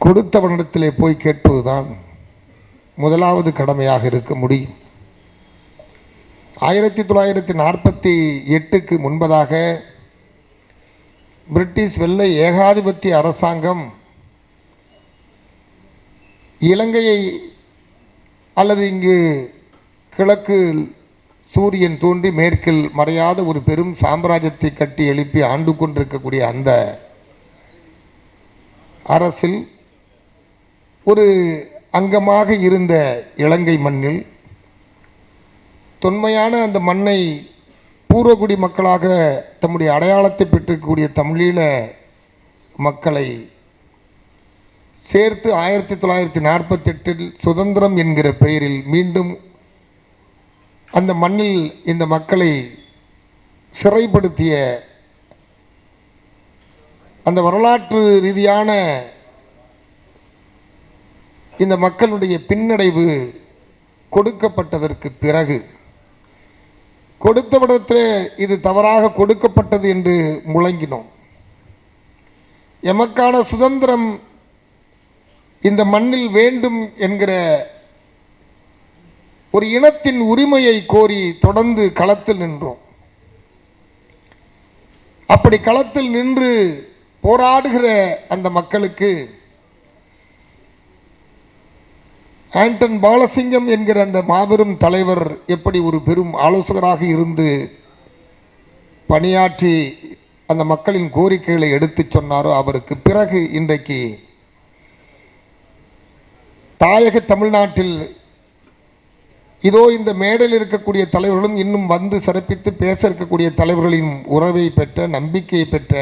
கொடுத்தவனிடத்திலே போய் கேட்பதுதான் முதலாவது கடமையாக இருக்க முடியும். ஆயிரத்தி தொள்ளாயிரத்தி நாற்பத்தி எட்டுக்கு முன்பதாக பிரிட்டிஷ் வெள்ளை ஏகாதிபத்திய அரசாங்கம் இலங்கையை அல்லது இங்கு கிழக்கு சூரியன் தோன்றி மேற்கில் மறையாத ஒரு பெரும் சாம்ராஜ்யத்தை கட்டி எழுப்பி ஆண்டு கொண்டிருக்கக்கூடிய அந்த அரசில் ஒரு அங்கமாக இருந்த இலங்கை மண்ணில் தொன்மையான அந்த மண்ணை பூர்வகுடி மக்களாக தம்முடைய அடையாளத்தை பெற்றிருக்கக்கூடிய தமிழீழ மக்களை சேர்த்து ஆயிரத்தி தொள்ளாயிரத்தி நாற்பத்தெட்டில் சுதந்திரம் என்கிற பெயரில் மீண்டும் அந்த மண்ணில் இந்த மக்களை சிறைப்படுத்திய அந்த வரலாற்று ரீதியான இந்த மக்களுடைய பின்னடைவு கொடுக்கப்பட்டதற்கு பிறகு கொடுத்தவிடத்தில் இது தவறாக கொடுக்கப்பட்டது என்று முழங்கினோம். எமக்கான சுதந்திரம் இந்த மண்ணில் வேண்டும் என்கிற ஒரு இனத்தின் உரிமையை கோரி தொடர்ந்து களத்தில் நின்றோம். அப்படி களத்தில் நின்று போராடுகிற அந்த மக்களுக்கு கேண்டன் பாலசிங்கம் என்கிற அந்த மாபெரும் தலைவர் எப்படி ஒரு பெரும் ஆலோசகராக இருந்து பணியாற்றி அந்த மக்களின் கோரிக்கைகளை எடுத்துச் சொன்னாரோ அவருக்கு பிறகு இன்றைக்கு தாயக தமிழ்நாட்டில் இதோ இந்த மேடையில் இருக்கக்கூடிய தலைவர்களும் இன்னும் வந்து சிறப்பித்து பேச இருக்கக்கூடிய தலைவர்களின் உறவை பெற்ற நம்பிக்கையை பெற்ற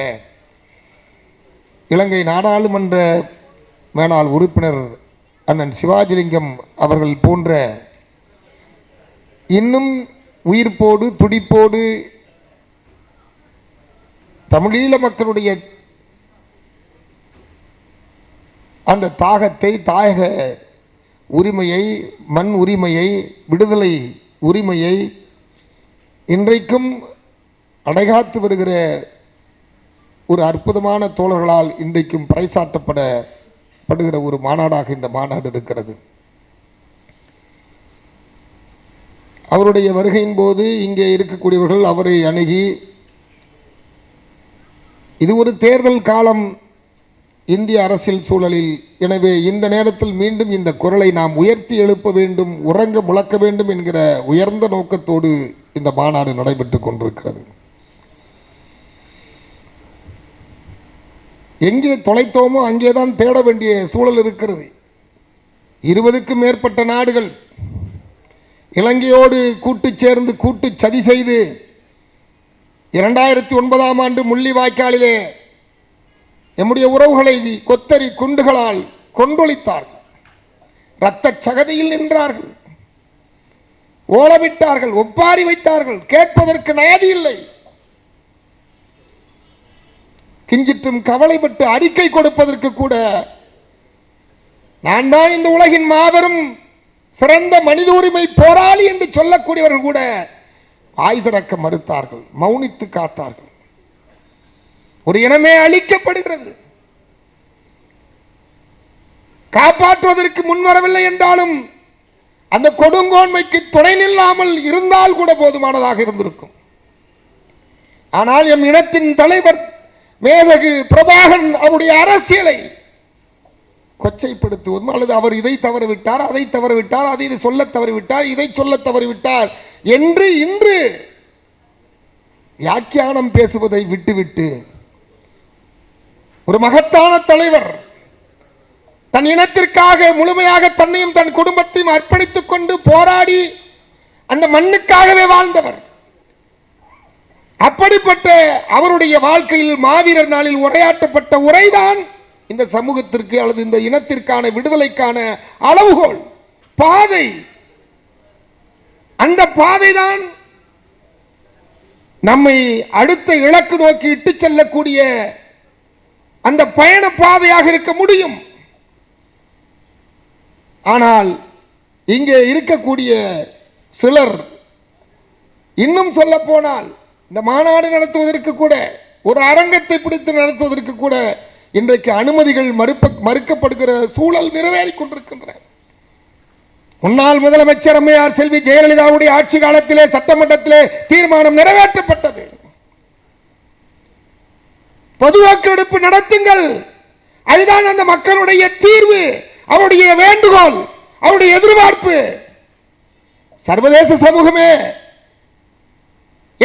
இலங்கை நாடாளுமன்ற மேனாள் உறுப்பினர் அண்ணன் சிவாஜிலிங்கம் அவர்கள் போன்ற இன்னும் உயிர்ப்போடு துடிப்போடு தமிழீழ மக்களுடைய அந்த தாகத்தை தாயக உரிமையை மண் உரிமையை விடுதலை உரிமையை இன்றைக்கும் அடைகாத்து வருகிற ஒரு அற்புதமான தோழர்களால் இன்றைக்கும் பறைசாற்றப்பட படுகிற ஒரு மாநாடாக இந்த மாநாடு இருக்கிறது. அவருடைய வருகையின் போது இங்கே இருக்கக்கூடியவர்கள் அவரை அணுகி இது ஒரு தேர்தல் காலம் இந்திய அரசியல் சூழலில் எனவே இந்த நேரத்தில் மீண்டும் இந்த குரலை நாம் உயர்த்தி எழுப்ப வேண்டும் உறங்க முழக்க வேண்டும் என்கிற உயர்ந்த நோக்கத்தோடு இந்த மாநாடு நடைபெற்று கொண்டிருக்கிறது. எங்கே தொலைத்தோமோ அங்கேதான் தேட வேண்டிய சூழல் இருக்கிறது. இருபதுக்கும் மேற்பட்ட நாடுகள் இலங்கையோடு கூட்டு சேர்ந்து கூட்டு சதி செய்து இரண்டாயிரத்தி ஒன்பதாம் ஆண்டு முள்ளிவாய்க்காலிலே எம்முடைய உறவுகளை கொத்தரி குண்டுகளால் கொண்டொழித்தார்கள் இரத்த சகதியில் நின்றார்கள். ஓலமிட்டார்கள் ஒப்பாரி வைத்தார்கள். கேட்பதற்கு நயதி இல்லை. கிஞ்சிட்டும் கவலைப்பட்டு அறிக்கை கொடுப்பதற்கு கூட நான் தான் இந்த உலகின் மாபெரும் சிறந்த மனித உரிமை போராளி என்று சொல்லக்கூடியவர்கள் கூட ஆய் திறக்க மறுத்தார்கள் மௌனித்து காத்தார்கள். ஒரு இனமே அழிக்கப்படுகிறது. காப்பாற்றுவதற்கு முன்வரவில்லை என்றாலும் அந்த கொடுங்கோன்மைக்கு துணை நில்லாமல் இருந்தால் கூட போதுமானதாக இருந்திருக்கும். ஆனால் எம் இனத்தின் தலைவர் மேதகு பிரபாகரன் அவருடைய அரசியலை கொச்சைப்படுத்துவதும் அல்லது அவர் இதை தவறிவிட்டார் அதை தவறவிட்டார் அதை இதை சொல்ல தவறிவிட்டார் இதை சொல்ல தவறிவிட்டார் என்று இன்று வியாக்கியானம் பேசுவதை விட்டுவிட்டு ஒரு மகத்தான தலைவர் தன் இனத்திற்காக முழுமையாக தன்னையும் தன் குடும்பத்தையும் அர்ப்பணித்துக் கொண்டு போராடி அந்த மண்ணுக்காகவே வாழ்ந்தவர். அப்படிப்பட்ட அவருடைய வாழ்க்கையில் மாவீரர் நாளில் உரையாற்றப்பட்ட உரைதான் இந்த சமூகத்திற்கு அல்லது இந்த இனத்திற்கான விடுதலைக்கான அளவுகோல். பாதை. அந்த பாதைதான் நம்மை அடுத்த இலக்கு நோக்கி இட்டு செல்லக்கூடிய அந்த பயண பாதையாக இருக்க முடியும். ஆனால் இங்கே இருக்கக்கூடிய சிலர் இன்னும் சொல்ல போனால் இந்த மாநாடு நடத்துவதற்கு கூட ஒரு அரங்கத்தை பிடித்து நடத்துவதற்கு கூட இன்றைக்கு அனுமதிகள் மறுப்ப மறுக்கப்படுகிற சூழல் நிறைவேறி கொண்டிருக்கின்றன. முன்னாள் முதலமைச்சர் அம்மையார் செல்வி ஜெயலலிதாவுடைய ஆட்சி காலத்திலே சட்டமன்றத்திலே தீர்மானம் நிறைவேற்றப்பட்டது. பொது வாக்கெடுப்பு நடத்துங்கள். அதுதான் அந்த மக்களுடைய தீர்வு அவருடைய வேண்டுகோள் அவருடைய எதிர்பார்ப்பு. சர்வதேச சமூகமே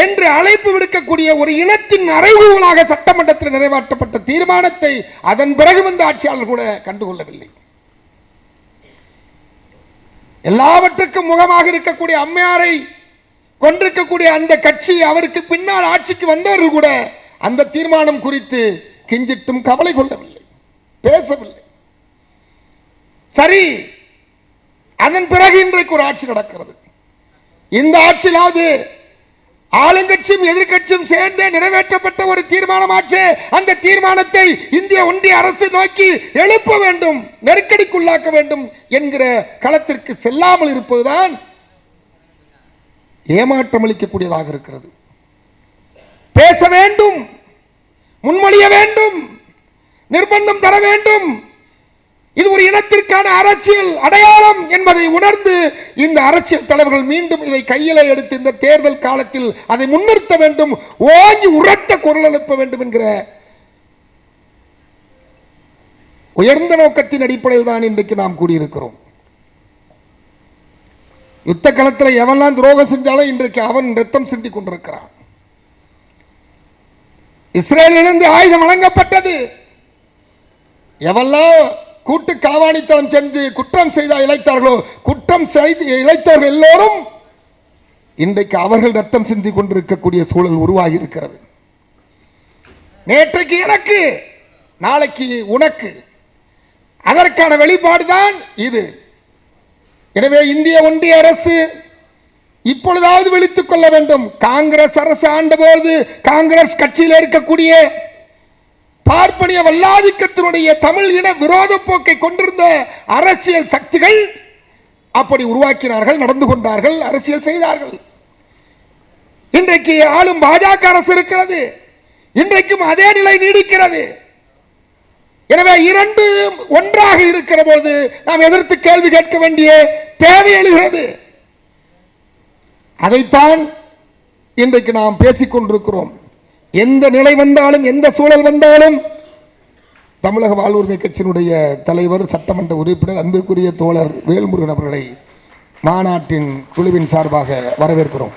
என்று அழைப்பு விடுக்கக்கூடிய ஒரு இனத்தின் அறைகூவலாக சட்டமன்றத்தில் நிறைவேற்றப்பட்ட தீர்மானத்தை அதன் பிறகு வந்த ஆட்சியாளர் கூட கண்டுகொள்ளவில்லை. எல்லாவற்றுக்கும் முகமாக இருக்கக்கூடிய அம்மையாரை கொண்டிருக்கக்கூடிய அந்த கட்சி அவருக்கு பின்னால் ஆட்சிக்கு வந்தவர்கள் கூட அந்த தீர்மானம் குறித்து கிஞ்சிட்டும் கவலை கொள்ளவில்லை பேசவில்லை. சரி அதன் பிறகு இன்றைக்கு ஒரு ஆட்சி நடக்கிறது. இந்த ஆட்சியிலாவது ஆளுங்கட்சியும் எதிர்கட்சியும் சேர்ந்தே நிறைவேற்றப்பட்ட ஒரு தீர்மானமாச்சு. அந்த தீர்மானத்தை இந்திய ஒன்றிய அரசு நோக்கி எழுப்ப வேண்டும் நெருக்கடிக்குள்ளாக்க வேண்டும் என்கிற களத்திற்கு செல்லாமல் இருப்பதுதான் ஏமாற்றம் அளிக்கக்கூடியதாக இருக்கிறது. பேச வேண்டும் முன்மொழிய வேண்டும் நிர்பந்தம் தர வேண்டும் இது ஒரு இனத்திற்கான அரசியல் அடையாளம் என்பதை உணர்ந்து இந்த அரசியல் தலைவர்கள் மீண்டும் இதை கையில எடுத்து இந்த தேர்தல் காலத்தில் அதை முன்னிறுத்த வேண்டும் ஓங்கி உரத்த குரல் எழுப்ப வேண்டும் என்கிற உயர்ந்த நோக்கத்தின் அடிப்படையில் தான் இன்றைக்கு நாம் கூடியிருக்கிறோம். யுத்த களத்தில் எவன்லாம் துரோகம் செஞ்சாலும் இன்றைக்கு அவன் ரத்தம் சிந்தி கொண்டிருக்கிறான். இஸ்ரேலிலிருந்து ஆயுதம் வழங்கப்பட்டது. எவெல்லாம் கூட்டு களவாணித்தனம் சென்று குற்றம் செய்த இழைத்தார்களோ குற்றம் செய்து இழைத்தவர்கள் எல்லோரும் இன்றைக்கு அவர்கள் ரத்தம் சிந்தி கொண்டிருக்கக்கூடிய சூழல் உருவாகி இருக்கிறது நேற்றைக்கு எனக்கு நாளைக்கு உனக்கு. அதற்கான வெளிப்பாடுதான் இது. எனவே இந்திய ஒன்றிய அரசு இப்பொழுதாவது விழித்துக் கொள்ள வேண்டும். காங்கிரஸ் அரசு ஆண்டபோது காங்கிரஸ் கட்சியில் இருக்கக்கூடிய பார்ப்பனிய வல்லாதிக்கத்தினுடைய தமிழ் இன விரோத போக்கை கொண்டிருந்த அரசியல் சக்திகள் அப்படி உருவாக்கினார்கள் நடந்து கொண்டார்கள் அரசியல் செய்தார்கள். இன்றைக்கு ஆளும் பாஜக அரசு இருக்கிறது. இன்றைக்கும் அதே நிலை நீடிக்கிறது. எனவே இரண்டு ஒன்றாக இருக்கிற போது நாம் எதிர்த்து கேள்வி கேட்க வேண்டிய தேவை எழுகிறது. அதைத்தான் இன்றைக்கு நாம் பேசிக் கொண்டிருக்கிறோம் எந்த நிலை வந்தாலும் எந்த சூழல் வந்தாலும் தமிழக வாழ்வுரிமை கட்சியினுடைய தலைவர் சட்டமன்ற உறுப்பினர் அன்பிற்குரிய தோழர் வேல்முருகன் அவர்களை மாநாட்டின் குழுவின் சார்பாக வரவேற்கிறோம்.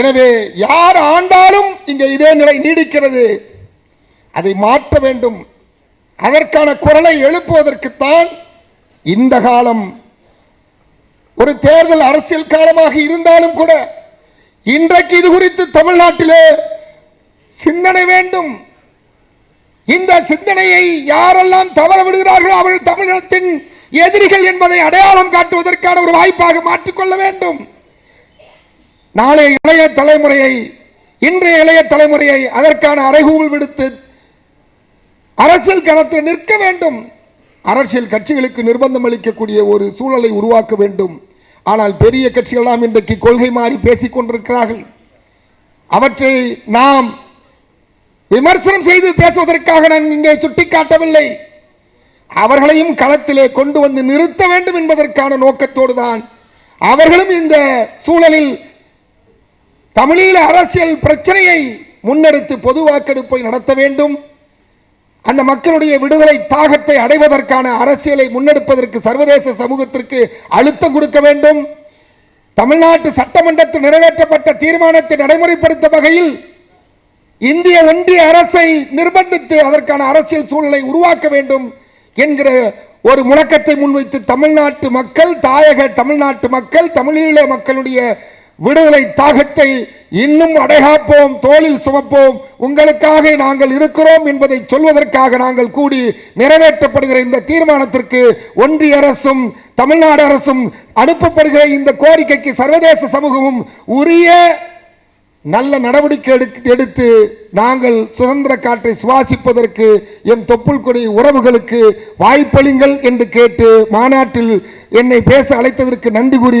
எனவே யார் ஆண்டாலும் இங்கே இதே நிலை நீடிக்கிறது. அதை மாற்ற வேண்டும். அதற்கான குரலை எழுப்புவதற்குத்தான் இந்த காலம் ஒரு தேர்தல் அரசியல் காலமாக இருந்தாலும் கூட இன்றைக்கு இது குறித்து தமிழ்நாட்டிலே சிந்தனை வேண்டும். இந்த சிந்தனையை யாரெல்லாம் தவற விடுகிறார்களோ அவர்கள் தமிழகத்தின் எதிரிகள் என்பதை அடையாளம் காட்டுவதற்கான ஒரு வாய்ப்பாக மாற்றிக்கொள்ள வேண்டும். நாளைய இளைய தலைமுறையை இன்றைய இளைய தலைமுறையை அதற்கான அறைகூவல் விடுத்து அரசியல் களத்தில் நிற்க வேண்டும். அரசியல் கட்சிகளுக்கு நிர்பந்தம் அளிக்கக்கூடிய ஒரு சூழலை உருவாக்க வேண்டும். ஆனால் பெரிய கட்சிகளாம் இன்றைக்கு கொள்கை மாறி பேசிக் கொண்டிருக்கிறார்கள். அவற்றை நாம் விமர்சனம் செய்து பேசுவதற்காக நான் இங்கே சுட்டிக்காட்டவில்லை. அவர்களையும் களத்திலே கொண்டு வந்து நிறுத்த வேண்டும் என்பதற்கான நோக்கத்தோடு தான் அவர்களும் இந்த சூழலில் தமிழீழ அரசியல் பிரச்சனையை முன்னெடுத்து பொது வாக்கெடுப்பை நடத்த வேண்டும். அந்த மக்களுடைய விடுதலை தாகத்தை அடைவதற்கான அரசியலை முன்னெடுப்பதற்கு சர்வதேச சமூகத்திற்கு அழுத்தம் கொடுக்க வேண்டும். தமிழ்நாட்டு சட்டமன்றத்தில் நிறைவேற்றப்பட்ட தீர்மானத்தை நடைமுறைப்படுத்தும் வகையில் இந்திய ஒன்றிய அரசை நிர்பந்தித்து அதற்கான அரசியல் சூழலை உருவாக்க வேண்டும் என்கிற ஒரு முழக்கத்தை முன்வைத்து தமிழ்நாட்டு மக்கள் தாயக தமிழ்நாட்டு மக்கள் தமிழீழ மக்களுடைய விடுதலை தாகத்தை இன்னும் அடைகாப்போம் தோளில் சுமப்போம். உங்களுக்காக நாங்கள் இருக்கிறோம் என்பதை சொல்வதற்காக நாங்கள் கூடி நிறைவேற்றப்படுகிற இந்த தீர்மானத்திற்கு ஒன்றிய அரசும் தமிழ்நாடு அரசும் அனுப்பப்படுகிற இந்த கோரிக்கைக்கு சர்வதேச சமூகமும் உரிய நல்ல நடவடிக்கை எடுக்க- எடுத்து நாங்கள் சுதந்திர காற்றை சுவாசிப்பதற்கு எம் தொப்புள் கொடி உறவுகளுக்கு வாய்ப்பளிங்கள் என்று கேட்டு மாநாட்டில் என்னை பேச அழைத்ததற்கு நன்றி கூறி